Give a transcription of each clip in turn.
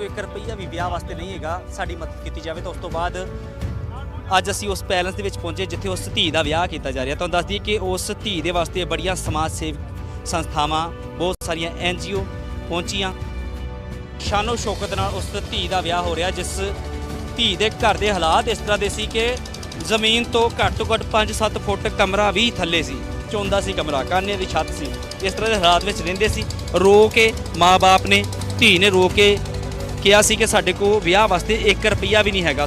ਕੋਲ 1 ਰੁਪਈਆ ਵੀ ਵਿਆਹ ਵਾਸਤੇ ਨਹੀਂ ਹੈਗਾ, ਸਾਡੀ ਮਦਦ ਕੀਤੀ ਜਾਵੇ, ਤਾਂ ਉਸ ਤੋਂ ਬਾਅਦ ਅੱਜ ਅਸੀਂ ਉਸ ਪੈਲਸ ਦੇ ਵਿੱਚ ਪਹੁੰਚੇ, ਜਿੱਥੇ ਉਸ ਧੀ ਦਾ ਵਿਆਹ ਕੀਤਾ ਜਾ ਰਿਹਾ। ਤੁਹਾਨੂੰ ਦੱਸ ਦਈਏ ਕਿ ਉਸ ਧੀ ਦੇ ਵਾਸਤੇ ਬੜੀਆਂ ਸਮਾਜ ਸੇਵਕ ਸੰਸਥਾਵਾਂ, ਬਹੁਤ ਸਾਰੀਆਂ ਐਨਜੀਓ ਪਹੁੰਚੀਆਂ। ਸ਼ਾਨੋ ਸ਼ੌਕਤ ਨਾਲ ਉਸ ਧੀ ਦਾ ਵਿਆਹ ਹੋ ਰਿਹਾ, ਜਿਸ ਧੀ ਦੇ ਘਰ ਦੇ ਹਾਲਾਤ ਇਸ ਤਰ੍ਹਾਂ ਦੇ ਸੀ ਕਿ ਜ਼ਮੀਨ ਤੋਂ ਘੱਟ ਤੋਂ ਘੱਟ 5-7 ਫੁੱਟ ਕਮਰਾ ਵੀ ਥੱਲੇ ਸੀ, ਚੌਂਦਾ ਸੀ ਕਮਰਾ, ਕਾਨੇ ਦੀ ਛੱਤ ਸੀ। ਇਸ ਤਰ੍ਹਾਂ ਦੇ ਹਾਲਾਤ ਵਿੱਚ ਰਹਿੰਦੇ ਸੀ। ਰੋ ਕੇ ਮਾਪੇ ਨੇ, ਧੀ ਨੇ ਰੋ ਕੇ ਕਿਹਾ ਸੀ ਕਿ ਸਾਡੇ ਕੋਲ ਵਿਆਹ ਵਾਸਤੇ 1 ਰੁਪਈਆ ਵੀ ਨਹੀਂ ਹੈਗਾ।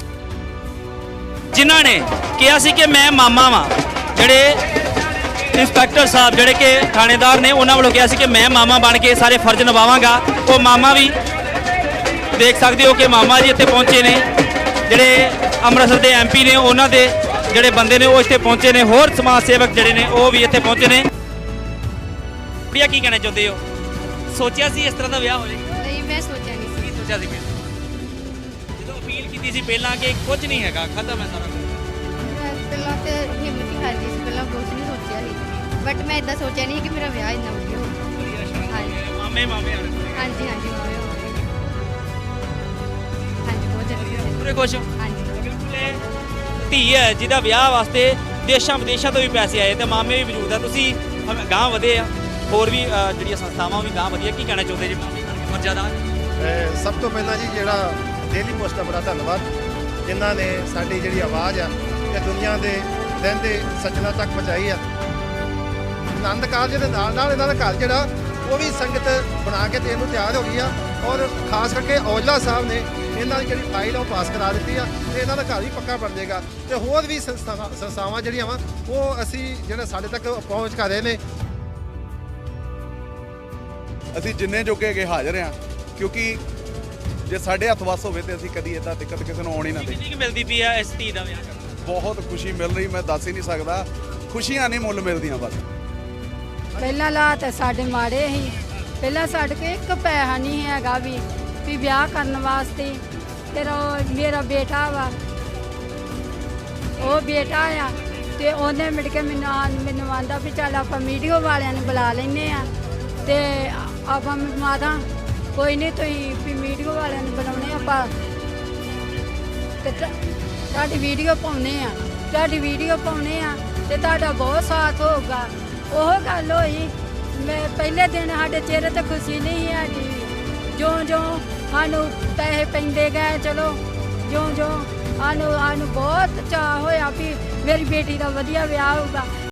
ਜਿਨ੍ਹਾਂ ਨੇ ਕਿਹਾ ਸੀ ਕਿ ਮੈਂ ਮਾਮਾ ਵਾਂ, ਜਿਹੜੇ ਇੰਸਪੈਕਟਰ ਸਾਹਿਬ, ਜਿਹੜੇ ਕਿ ਥਾਣੇਦਾਰ ਨੇ, ਉਹਨਾਂ ਵੱਲੋਂ ਕਿਹਾ ਸੀ ਕਿ ਮੈਂ ਮਾਮਾ ਬਣ ਕੇ ਸਾਰੇ ਫਰਜ਼ ਨਿਭਾਵਾਂਗਾ। ਉਹ ਮਾਮਾ ਵੀ ਦੇਖ ਸਕਦੇ ਹੋ ਕਿ ਮਾਮਾ ਜੀ ਇੱਥੇ ਪਹੁੰਚੇ ਨੇ। ਜਿਹੜੇ ਅੰਮ੍ਰਿਤਸਰ ਦੇ ਐਮਪੀ ਨੇ, ਉਹਨਾਂ ਦੇ ਜਿਹੜੇ ਬੰਦੇ ਨੇ, ਉਹ ਇੱਥੇ ਪਹੁੰਚੇ ਨੇ। ਹੋਰ ਸਮਾਜ ਸੇਵਕ ਜਿਹੜੇ ਨੇ, ਉਹ ਵੀ ਇੱਥੇ ਪਹੁੰਚੇ ਨੇ। ਪ੍ਰਿਆ ਕੀ ਕਹਿਣਾ ਚਾਹੁੰਦੇ ਹੋ? ਸੋਚਿਆ ਸੀ ਇਸ ਤਰ੍ਹਾਂ ਦਾ ਵਿਆਹ ਹੋ ਜਾਏਗਾ ਨਹੀਂ, ਮੈਂ ਸੋਚਿਆ ਸੋਚਿਆ ਸੀ ਪਹਿਲਾਂ ਜਦੋਂ ਅਪੀਲ ਕੀਤੀ ਸੀ ਪਹਿਲਾਂ ਕਿ ਕੁਝ ਨਹੀਂ ਹੈਗਾ ਖਤਮ ਹੈ ਸਾਰਾ ਕੁਝ। ਪਹਿਲਾਂ ਤੇ ਹਿੰਮਤ ਹੀ ਖਾਦੀ ਸੀ ਪਹਿਲਾਂ ਕੁਝ ਨਹੀਂ ਸੋਚਿਆ ਸੀ। ਬਟ ਮੈਂ ਇਦਾਂ ਸੋਚਿਆ ਨਹੀਂ ਕਿ ਮੇਰਾ ਵਿਆਹ ਇੰਨਾ ਵਧੀਆ ਹੋ ਹਾਂਜੀ। ਮਾਮੇ ਮਾਮੇ ਵਾਲੇ। ਹਾਂਜੀ ਹਾਂਜੀ ਹੋਵੇ ਹੋਵੇ ਹਾਂਜੀ ਬਹੁਤ ਜ਼ਿਆਦਾ ਪੂਰੇ ਖੁਸ਼ ਹੋ। ਹਾਂਜੀ। ਬਿਲਕੁਲ ਇਹ ਧੀ ਹੈ ਜਿਹਦਾ ਵਿਆਹ ਵਾਸਤੇ ਦੇਸ਼ਾਂ ਵਿਦੇਸ਼ਾਂ ਤੋਂ ਵੀ ਪੈਸੇ ਆਏ ਤੇ ਮਾਮੇ ਵੀ ਮੌਜੂਦ ਆ। ਤੁਸੀਂ ਹਮ- ਗਾਂਹ ਵਧੇ ਆ। ਹੋਰ ਵੀ ਅ, ਜਿਹੜੀਆਂ ਸੰਸਥਾਵਾਂ ਉਹ ਵੀ ਗਾਂਹ ਵਧੀਆ। ਕੀ ਕਹਿਣਾ ਚਾਹੁੰਦੇ ਜੀ ਬਹੁਤ ਜ਼ਿਆਦਾ? ਅਹ, ਸਭ ਤੋਂ ਪਹਿਲਾਂ ਜੀ ਜਿਹੜਾ ਡੇਲੀ ਪੋਸਟ ਦਾ ਬੜਾ ਧੰਨਵਾਦ, ਜਿਨ੍ਹਾਂ ਨੇ ਸਾਡੀ ਜਿਹੜੀ ਆਵਾਜ਼ ਆ ਇਹ ਦੁਨੀਆ ਦੇ ਰਹਿੰਦੇ ਸੱਜਣਾ ਤੱਕ ਪਹੁੰਚਾਈ ਆ। ਆਨੰਦ ਕਾਰਜ ਦੇ ਨਾਲ ਨਾਲ ਇਹਨਾਂ ਦਾ ਘਰ ਜਿਹੜਾ, ਉਹ ਵੀ ਸੰਗਤ ਬਣਾ ਕੇ ਦੇਣ ਨੂੰ ਤਿਆਰ ਹੋ ਗਈ ਆ। ਔਰ ਖਾਸ ਕਰਕੇ ਔਜਲਾ ਸਾਹਿਬ ਨੇ ਇਹਨਾਂ ਦੀ ਜਿਹੜੀ ਫਾਈਲ ਆ ਉਹ ਪਾਸ ਕਰਾ ਦਿੱਤੀ ਆ ਤੇ ਇਹਨਾਂ ਦਾ ਘਰ ਵੀ ਪੱਕਾ ਬਣ ਜਾਏਗਾ। ਤੇ ਹੋਰ ਵੀ ਸੰਸਥਾਵਾਂ ਸੰਸਥਾਵਾਂ ਜਿਹੜੀਆਂ ਵਾ, ਉਹ ਅਸੀਂ ਜਿਹੜਾ ਸਾਡੇ ਤੱਕ ਪਹੁੰਚ ਕਰ ਰਹੇ ਨੇ। ਅਸੀਂ ਜਿੰਨੇ ਜੋਗੇ ਹੈਗੇ ਹਾਜ਼ਰ ਹਾਂ ਕਿਉਂਕਿ ਜੇ ਸਾਡੇ ਹੱਥ ਵੱਸ ਹੋਵੇ ਤੇ ਅਸੀਂ ਕਦੀ ਇਦਾਂ ਦਿੱਕਤ ਕਿਸੇ ਨੂੰ ਆਉਣ ਹੀ ਨਾ ਦੇ ਕਿੰਨੀ ਕੁ ਮਿਲਦੀ ਪਈ ਆ ਇਸ ਧੀ ਦਾ ਵਿਆਹ ਬਹੁਤ ਖੁਸ਼ੀ ਮਿਲ ਰਹੀ ਮੈਂ ਦੱਸ ਹੀ ਨਹੀਂ ਸਕਦਾ। ਖੁਸ਼ੀਆਂ ਨਹੀਂ ਮੁੱਲ ਮਿਲਦੀਆਂ ਬਸ। ਪਹਿਲਾਂ ਹਾਲਾਤ ਸਾਡੇ ਮਾੜੇ ਸੀ। ਪਹਿਲਾਂ ਸਾਡੇ ਕੋਲ ਇੱਕ ਪੈਸਾ ਨਹੀਂ ਹੈਗਾ ਵੀ ਵੀ ਵਿਆਹ ਕਰਨ ਵਾਸਤੇ। ਤੇਰਾ ਉਹ ਮੇਰਾ ਬੇਟਾ ਵਾ। ਉਹ ਬੇਟਾ ਆ ਤੇ ਉਹਨੇ ਮਿਲ ਕੇ ਮੈਨੂੰ ਮੈਨੂੰ ਆਂਦਾ ਵੀ ਚੱਲ ਆਪਾਂ ਮੀਡੀਆ ਵਾਲਿਆਂ ਨੂੰ ਬੁਲਾ ਲੈਨੇ ਆ। ਤੇ ਆਪਾਂ ਮਾਤਾ ਕੋਈ ਨਹੀਂ, ਤੁਸੀਂ ਵੀ ਮੀਡੀਆ ਵਾਲਿਆਂ ਨੂੰ ਬਣਾਉਣੇ ਆਪਾਂ। ਤੇ ਤੁ- ਤੁਹਾਡੀ ਵੀਡੀਓ ਪਾਉਨੇ ਆ। ਤੁਹਾਡੀ ਵੀਡੀਓ ਪਾਉਨੇ ਆ ਤੇ ਤੁਹਾਡਾ ਬਹੁਤ ਸਾਥ ਹੋਊਗਾ। ਉਹ ਗੱਲ ਹੋਈ, ਮੈਂ ਪਹਿਲੇ ਦਿਨ ਸਾਡੇ ਚਿਹਰੇ ਤੇ ਖੁਸ਼ੀ ਨਹੀਂ ਹੈਗੀ। ਜਿਉਂ ਜਿਉਂ ਸਾਨੂੰ ਪੈਸੇ ਪੈਂਦੇ ਗਏ, ਚਲੋ ਜਿਉਂ ਜਿਉਂ ਸਾਨੂੰ ਸਾਨੂੰ ਬਹੁਤ ਚਾਅ ਹੋਇਆ ਵੀ ਮੇਰੀ ਬੇਟੀ ਦਾ ਵਧੀਆ ਵਿਆਹ ਹੋਊਗਾ।